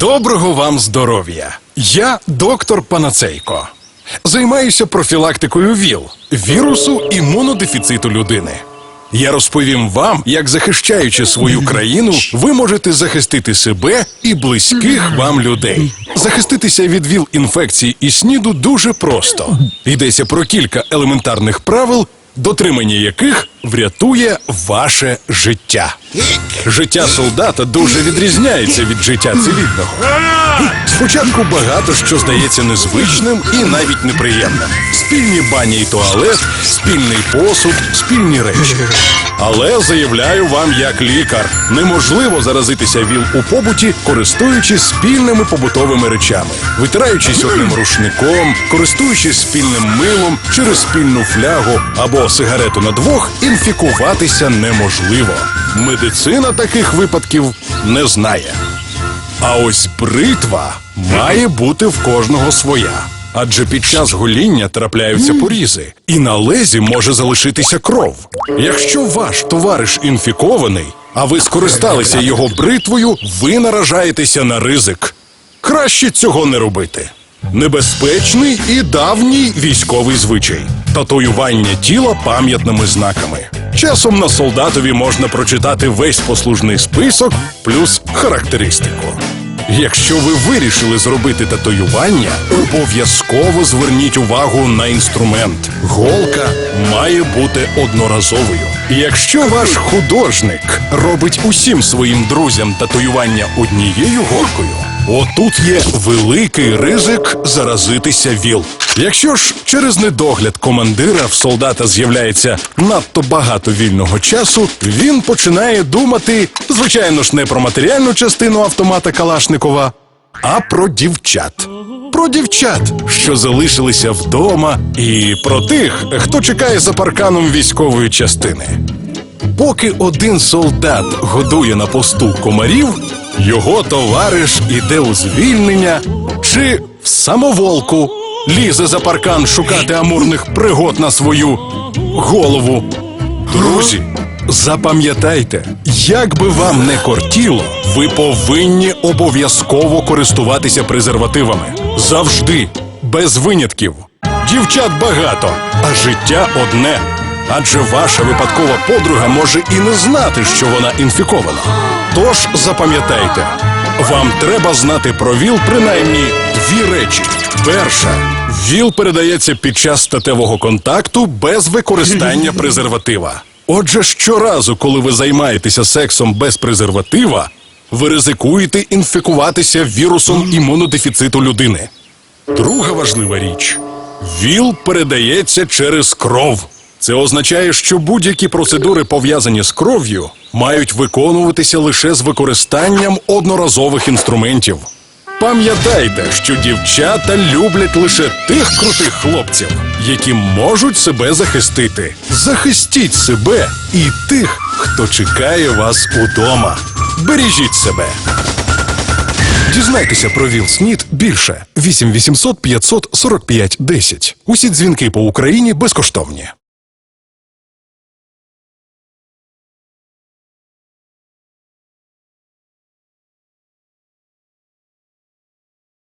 Доброго вам здоров'я! Я доктор Панацейко. Займаюся профілактикою ВІЛ вірусу імунодефіциту людини. Я розповім вам, як захищаючи свою країну, ви можете захистити себе і близьких вам людей. Захиститися від ВІЛ інфекції і СНІДу дуже просто. Йдеться про кілька елементарних правил, дотримання яких врятує ваше життя. Життя солдата дуже відрізняється від життя цивільного. Спочатку багато що здається незвичним і навіть неприємним. Спільні бані і туалет, спільний посуд, спільні речі. Але заявляю вам як лікар, неможливо заразитися ВІЛ у побуті, користуючись спільними побутовими речами, витираючись одним рушником, користуючись спільним милом через спільну флягу або сигарету на двох, інфікуватися неможливо. Медицина таких випадків не знає. А ось бритва має бути в кожного своя. Адже під час гоління трапляються порізи, і на лезі може залишитися кров. Якщо ваш товариш інфікований, а ви скористалися його бритвою, ви наражаєтеся на ризик. Краще цього не робити. Небезпечний і давній військовий звичай татуювання тіла пам'ятними знаками. Часом на солдатові можна прочитати весь послужний список плюс характеристику. Якщо ви вирішили зробити татуювання, обов'язково зверніть увагу на інструмент. Голка має бути одноразовою. Якщо ваш художник робить усім своїм друзям татуювання однією голкою, отут є великий ризик заразитися ВІЛ. Якщо ж через недогляд командира в солдата з'являється надто багато вільного часу, він починає думати, звичайно ж, не про матеріальну частину автомата Калашникова, а про дівчат. Про дівчат, що залишилися вдома, і про тих, хто чекає за парканом військової частини. Поки один солдат годує на посту комарів, його товариш іде у звільнення чи в самоволку лізе за паркан шукати амурних пригод на свою голову. Друзі, запам'ятайте, як би вам не кортіло, ви повинні обов'язково користуватися презервативами. Завжди, без винятків. Дівчат багато, а життя одне. Адже ваша випадкова подруга може і не знати, що вона інфікована. Тож запам'ятайте, вам треба знати про ВІЛ принаймні дві речі. Перша ВІЛ передається під час статевого контакту без використання презерватива. Отже, щоразу, коли ви займаєтеся сексом без презерватива, ви ризикуєте інфікуватися вірусом імунодефіциту людини. Друга важлива річ: ВІЛ передається через кров. Це означає, що будь-які процедури, пов'язані з кров'ю, мають виконуватися лише з використанням одноразових інструментів. Пам'ятайте, що дівчата люблять лише тих крутих хлопців, які можуть себе захистити. Захистіть себе і тих, хто чекає вас удома. Бережіть себе. Дізнайтеся про ВІЛ-СНІД більше 8 800 545 10. Усі дзвінки по Україні безкоштовні.